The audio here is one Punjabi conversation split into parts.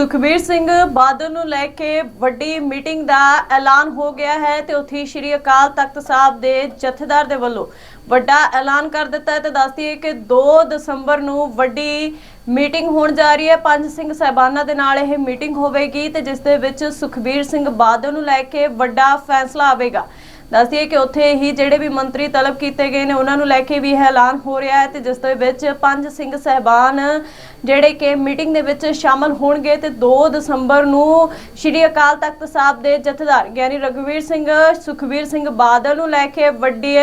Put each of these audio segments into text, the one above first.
ਸੁਖਬੀਰ ਸਿੰਘ ਬਾਦਲ ਨੂੰ ਲੈ ਕੇ ਵੱਡੀ ਮੀਟਿੰਗ ਦਾ ਐਲਾਨ ਹੋ ਗਿਆ ਹੈ ਤੇ ਉੱਥੇ ਸ਼੍ਰੀ ਅਕਾਲ ਤਖਤ ਸਾਹਿਬ ਦੇ ਜਥੇਦਾਰ ਦੇ ਵੱਲੋਂ ਵੱਡਾ ਐਲਾਨ ਕਰ ਦਿੱਤਾ ਹੈ। ਤੇ ਦੱਸਦੀ ਹੈ ਕਿ 2 ਦਸੰਬਰ ਨੂੰ ਵੱਡੀ ਮੀਟਿੰਗ ਹੋਣ ਜਾ ਰਹੀ ਹੈ। ਪੰਜ ਸਿੰਘ ਸਹਿਬਾਨਾਂ ਦੇ ਨਾਲ ਇਹ ਮੀਟਿੰਗ ਹੋਵੇਗੀ ਤੇ ਜਿਸ ਦੇ ਵਿੱਚ ਸੁਖਬੀਰ ਸਿੰਘ ਬਾਦਲ ਨੂੰ ਲੈ ਕੇ ਵੱਡਾ ਫੈਸਲਾ ਆਵੇਗਾ। ਦੱਸਦੀ ਹੈ ਕਿ ਉੱਥੇ ਹੀ ਜਿਹੜੇ ਵੀ ਮੰਤਰੀ ਤਲਬ ਕੀਤੇ ਗਏ ਨੇ, ਉਹਨਾਂ ਨੂੰ ਲੈ ਕੇ ਵੀ ਇਹ ਐਲਾਨ ਹੋ ਰਿਹਾ ਹੈ ਤੇ ਜਿਸ ਦੇ ਵਿੱਚ ਪੰਜ ਸਿੰਘ ਸਹਿਬਾਨ ਜਿਹੜੇ ਕਿ ਮੀਟਿੰਗ ਦੇ ਵਿੱਚ ਸ਼ਾਮਲ ਹੋਣਗੇ ਤੇ 2 ਦਸੰਬਰ ਨੂੰ ਸ਼੍ਰੀ ਅਕਾਲ ਤਖਤ ਸਾਹਿਬ ਦੇ ਜਥੇਦਾਰ ਗਿਆਨੀ ਰਘੁਵੀਰ ਸਿੰਘ, ਸੁਖਵੀਰ ਸਿੰਘ ਬਾਦਲ ਨੂੰ ਲੈ ਕੇ ਵੱਡੀ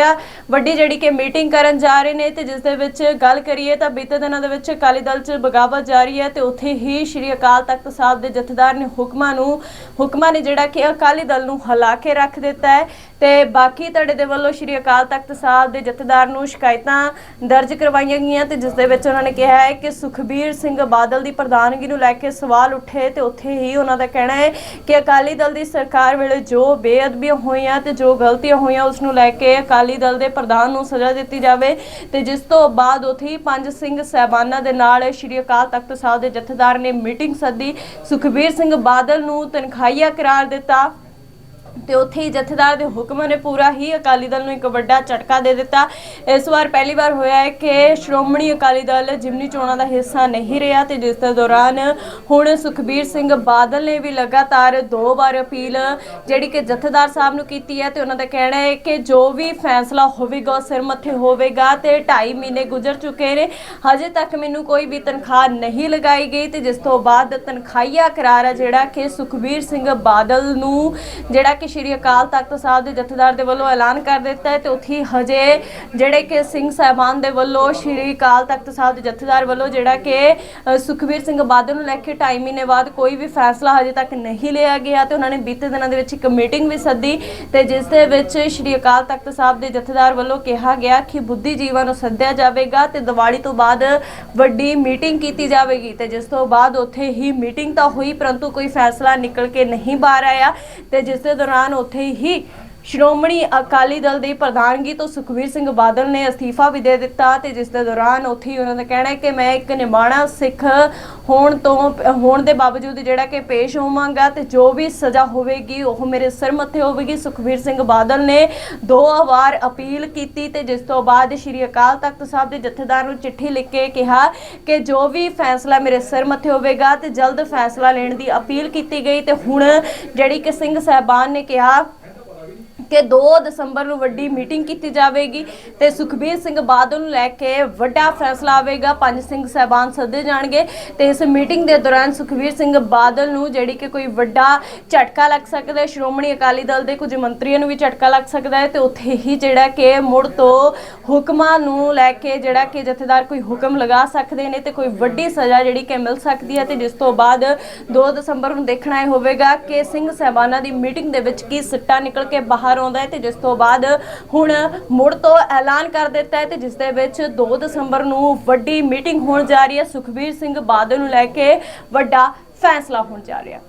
ਵੱਡੀ ਜਿਹੜੀ ਕਿ ਮੀਟਿੰਗ ਕਰਨ ਜਾ ਰਹੇ ਨੇ ਤੇ ਜਿਸ ਦੇ ਵਿੱਚ ਗੱਲ ਕਰੀਏ ਤਾਂ ਬੀਤੇ ਦਿਨਾਂ ਦੇ ਵਿੱਚ ਅਕਾਲੀ ਦਲ 'ਚ ਬਗਾਵਤ ਜਾਰੀ ਹੈ ਤੇ ਉੱਥੇ ਹੀ ਸ਼੍ਰੀ ਅਕਾਲ ਤਖਤ ਸਾਹਿਬ ਦੇ ਜਥੇਦਾਰ ਨੇ ਹੁਕਮਾਂ ਨੂੰ, ਹੁਕਮਾਂ ਨੇ ਜਿਹੜਾ ਕਿ ਅਕਾਲੀ ਦਲ ਨੂੰ ਹਿਲਾ ਕੇ ਰੱਖ ਦਿੱਤਾ ਹੈ ਤੇ ਬਾਕੀ ਧੜੇ ਦੇ ਵੱਲੋਂ ਸ਼੍ਰੀ ਅਕਾਲ ਤਖਤ ਸਾਹਿਬ ਦੇ ਜਥੇਦਾਰ ਨੂੰ ਸ਼ਿਕਾਇਤਾਂ ਦਰਜ ਕਰਵਾਈਆਂ ਗਈਆਂ ਤੇ ਜਿਸ ਦੇ ਵਿੱਚ ਉਹਨਾਂ ਨੇ ਕਿਹਾ ਹੈ ਕਿ ਸੁਖਬੀਰ ਸਿੰਘ ਬਾਦਲ ਦੀ ਪ੍ਰਧਾਨਗੀ ਨੂੰ ਲੈ ਕੇ ਸਵਾਲ ਉੱਠੇ ਤੇ ਉੱਥੇ ਹੀ ਉਹਨਾਂ ਦਾ ਕਹਿਣਾ ਹੈ ਕਿ ਅਕਾਲੀ ਦਲ ਦੀ ਸਰਕਾਰ ਵੇਲੇ ਜੋ ਬੇਅਦਬੀਆਂ ਹੋਈਆਂ ਤੇ ਜੋ ਗਲਤੀਆਂ ਹੋਈਆਂ, ਉਸ ਨੂੰ ਲੈ ਕੇ ਅਕਾਲੀ ਦਲ ਦੇ ਪ੍ਰਧਾਨ ਨੂੰ ਸਜ਼ਾ ਦਿੱਤੀ ਜਾਵੇ ਤੇ ਜਿਸ ਤੋਂ ਬਾਅਦ ਉੱਥੇ ਹੀ ਪੰਜ ਸਿੰਘ ਸਹਿਬਾਨਾਂ ਦੇ ਨਾਲ ਸ਼੍ਰੀ ਅਕਾਲ ਤਖਤ ਸਾਹਿਬ ਦੇ ਜਥੇਦਾਰ ਨੇ ਮੀਟਿੰਗ ਸੱਦੀ। ਸੁਖਬੀਰ ਸਿੰਘ ਬਾਦਲ ਨੂੰ ਤਨਖਾਹੀਆ ਕਰਾਰ ਦਿੱਤਾ। ਤੇ ਉੱਥੇ ਹੀ ਜਥੇਦਾਰ ਦੇ ਹੁਕਮ ਨੇ ਪੂਰਾ ਹੀ ਅਕਾਲੀ ਦਲ ਨੂੰ ਇੱਕ ਵੱਡਾ ਝਟਕਾ ਦੇ ਦਿੱਤਾ। ਇਸ ਵਾਰ ਪਹਿਲੀ ਵਾਰ ਹੋਇਆ ਹੈ ਕਿ ਸ਼੍ਰੋਮਣੀ ਅਕਾਲੀ ਦਲ ਜਿਮਨੀ ਚੋਣਾਂ ਦਾ ਹਿੱਸਾ ਨਹੀਂ ਰਿਹਾ ਤੇ ਜਿਸ ਦੇ ਦੌਰਾਨ ਹੁਣ ਸੁਖਬੀਰ ਸਿੰਘ ਬਾਦਲ ਨੇ ਵੀ ਲਗਾਤਾਰ ਦੋ ਵਾਰ ਅਪੀਲ ਜਿਹੜੀ ਕਿ ਜਥੇਦਾਰ ਸਾਹਿਬ ਨੂੰ ਕੀਤੀ ਹੈ ਤੇ ਉਹਨਾਂ ਦਾ ਕਹਿਣਾ ਹੈ ਕਿ ਜੋ ਵੀ ਫੈਸਲਾ ਹੋਵੇਗਾ ਉਹ ਸਿਰ ਮੱਥੇ ਹੋਵੇਗਾ ਤੇ 2.5 ਮਹੀਨੇ ਗੁਜ਼ਰ ਚੁੱਕੇ ਨੇ। ਹਜੇ ਤੱਕ ਮੈਨੂੰ ਕੋਈ ਵੀ ਤਨਖਾਹ ਨਹੀਂ ਲਗਾਈ ਗਈ ਤੇ ਜਿਸ ਤੋਂ ਬਾਅਦ ਤਨਖਾਹੀਆ ਕਰਾਰ ਹੈ ਜਿਹੜਾ ਕਿ ਸੁਖਬੀਰ ਸਿੰਘ ਬਾਦਲ ਨੂੰ ਜਿਹੜਾ ਕਿ ਸ਼੍ਰੀ ਅਕਾਲ ਤਖਤ ਸਾਹਿਬ ਦੇ ਜਥੇਦਾਰ ਦੇ ਵੱਲੋਂ ਐਲਾਨ ਕਰ ਦਿੱਤਾ ਹੈ ਤੇ ਉੱਥੇ ਹਜੇ ਜਿਹੜੇ ਕਿ ਸਿੰਘ ਸਾਹਿਬਾਨ ਦੇ ਵੱਲੋਂ ਸ਼੍ਰੀ ਅਕਾਲ ਤਖਤ ਸਾਹਿਬ ਦੇ ਜਥੇਦਾਰ ਵੱਲੋਂ ਜਿਹੜਾ ਕਿ ਅ, ਸੁਖਬੀਰ ਸਿੰਘ ਬਾਦਲ ਨੂੰ ਲੈ ਕੇ ਢਾਈ ਮਹੀਨੇ ਬਾਅਦ ਕੋਈ ਵੀ ਫੈਸਲਾ ਹਜੇ ਤੱਕ ਨਹੀਂ ਲਿਆ ਗਿਆ ਤੇ ਉਹਨਾਂ ਨੇ ਬੀਤੇ ਦਿਨਾਂ ਦੇ ਵਿੱਚ ਇੱਕ ਮੀਟਿੰਗ ਵੀ ਸੱਦੀ ਤੇ ਜਿਸ ਦੇ ਵਿੱਚ ਸ਼੍ਰੀ ਅਕਾਲ ਤਖਤ ਸਾਹਿਬ ਦੇ ਜਥੇਦਾਰ ਵੱਲੋਂ ਕਿਹਾ ਗਿਆ ਕਿ ਬੁੱਧੀਜੀਵਾਂ ਨੂੰ ਸੱਦਿਆ ਜਾਵੇਗਾ ਤੇ ਦੀਵਾਲੀ ਤੋਂ ਬਾਅਦ ਵੱਡੀ ਮੀਟਿੰਗ ਕੀਤੀ ਜਾਵੇਗੀ ਤੇ ਜਿਸ ਤੋਂ ਬਾਅਦ ਉੱਥੇ ਹੀ ਮੀਟਿੰਗ ਤਾਂ ਹੋਈ ਪਰੰਤੂ ਕੋਈ ਫੈਸਲਾ ਨਿਕਲ ਕੇ ਨਹੀਂ ਬਾਹਰ ਆਇਆ ਤੇ ਜਿਸ ਦੇ ਦੌਰਾਨ ਉੱਥੇ ਹੀ ਸ਼੍ਰੋਮਣੀ ਅਕਾਲੀ ਦਲ ਦੀ ਪ੍ਰਧਾਨਗੀ ਤੋਂ ਸੁਖਵੀਰ ਸਿੰਘ ਬਾਦਲ ਨੇ ਅਸਤੀਫਾ ਵੀ ਦੇ ਦਿੱਤਾ ਤੇ ਜਿਸ ਦੇ ਦੌਰਾਨ ਉੱਥੇ ਹੀ ਉਹਨਾਂ ਦਾ ਕਹਿਣਾ ਹੈ ਕਿ ਮੈਂ ਇੱਕ ਨਿਮਾਣਾ ਸਿੱਖ ਹੋਣ ਤੋਂ, ਹੋਣ ਦੇ ਬਾਵਜੂਦ ਜਿਹੜਾ ਕਿ ਪੇਸ਼ ਹੋਵਾਂਗਾ ਤੇ ਜੋ ਵੀ ਸਜ਼ਾ ਹੋਵੇਗੀ, ਉਹ ਮੇਰੇ ਸਿਰ ਮੱਥੇ ਹੋਵੇਗੀ। ਸੁਖਵੀਰ ਸਿੰਘ ਬਾਦਲ ਨੇ ਦੋ ਵਾਰ ਅਪੀਲ ਕੀਤੀ ਤੇ ਜਿਸ ਤੋਂ ਬਾਅਦ ਸ਼੍ਰੀ ਅਕਾਲ ਤਖਤ ਸਾਹਿਬ ਦੇ ਜਥੇਦਾਰ ਨੂੰ ਚਿੱਠੀ ਲਿਖ ਕੇ ਕਿਹਾ ਕਿ ਜੋ ਵੀ ਫੈਸਲਾ ਮੇਰੇ ਸਿਰ ਮੱਥੇ ਹੋਵੇਗਾ ਤੇ ਜਲਦ ਫੈਸਲਾ ਲੈਣ ਦੀ ਅਪੀਲ ਕੀਤੀ ਗਈ ਤੇ ਹੁਣ ਜਿਹੜੀ ਕਿ ਸਿੰਘ ਸਾਹਿਬਾਨ ਨੇ ਕਿਹਾ ਕਿ 2 ਦਸੰਬਰ ਨੂੰ ਵੱਡੀ ਮੀਟਿੰਗ ਕੀਤੀ ਜਾਵੇਗੀ ਤੇ ਸੁਖਬੀਰ ਸਿੰਘ ਬਾਦਲ ਨੂੰ ਲੈ ਕੇ ਵੱਡਾ ਫੈਸਲਾ ਆਵੇਗਾ। ਪੰਜ ਸਿੰਘ ਸਹਿਬਾਨ ਸੱਦੇ ਜਾਣਗੇ ਤੇ ਇਸ ਮੀਟਿੰਗ ਦੇ ਦੌਰਾਨ ਸੁਖਬੀਰ ਸਿੰਘ ਬਾਦਲ ਨੂੰ ਜਿਹੜੀ ਕਿ ਕੋਈ ਵੱਡਾ ਝਟਕਾ ਲੱਗ ਸਕਦਾ ਹੈ, ਸ਼੍ਰੋਮਣੀ ਅਕਾਲੀ ਦਲ ਦੇ ਕੁਝ ਮੰਤਰੀਆਂ ਨੂੰ ਵੀ ਝਟਕਾ ਲੱਗ ਸਕਦਾ ਹੈ ਤੇ ਉੱਥੇ ਹੀ ਜਿਹੜਾ ਕਿ ਮੁੜ ਤੋਂ ਹੁਕਮਾਂ ਨੂੰ ਲੈ ਕੇ ਜਿਹੜਾ ਕਿ ਜਥੇਦਾਰ ਕੋਈ ਹੁਕਮ ਲਗਾ ਸਕਦੇ ਨੇ ਤੇ ਕੋਈ ਵੱਡੀ ਸਜ਼ਾ ਜਿਹੜੀ ਕਿ ਮਿਲ ਸਕਦੀ ਹੈ ਤੇ ਜਿਸ ਤੋਂ ਬਾਅਦ 2 ਦਸੰਬਰ ਨੂੰ ਦੇਖਣਾ ਇਹ ਹੋਵੇਗਾ ਕਿ ਸਿੰਘ ਸਹਿਬਾਨਾਂ ਦੀ ਮੀਟਿੰਗ ਦੇ ਵਿੱਚ ਕੀ ਸਿੱਟਾ ਨਿਕਲ ਕੇ ਬਾਹਰ ਆਉਂਦਾ ਹੈ ਤੇ ਜਿਸ ਤੋਂ ਬਾਅਦ ਹੁਣ ਮੁੜ ਤੋਂ ਐਲਾਨ ਕਰ ਦਿੱਤਾ ਹੈ ਤੇ ਜਿਸ ਦੇ ਵਿੱਚ 2 ਦਸੰਬਰ ਨੂੰ ਵੱਡੀ ਮੀਟਿੰਗ ਹੋਣ ਜਾ ਰਹੀ ਹੈ। ਸੁਖਬੀਰ ਸਿੰਘ ਬਾਦਲ ਨੂੰ ਲੈ ਕੇ ਵੱਡਾ ਫੈਸਲਾ ਹੋਣ ਜਾ ਰਿਹਾ ਹੈ।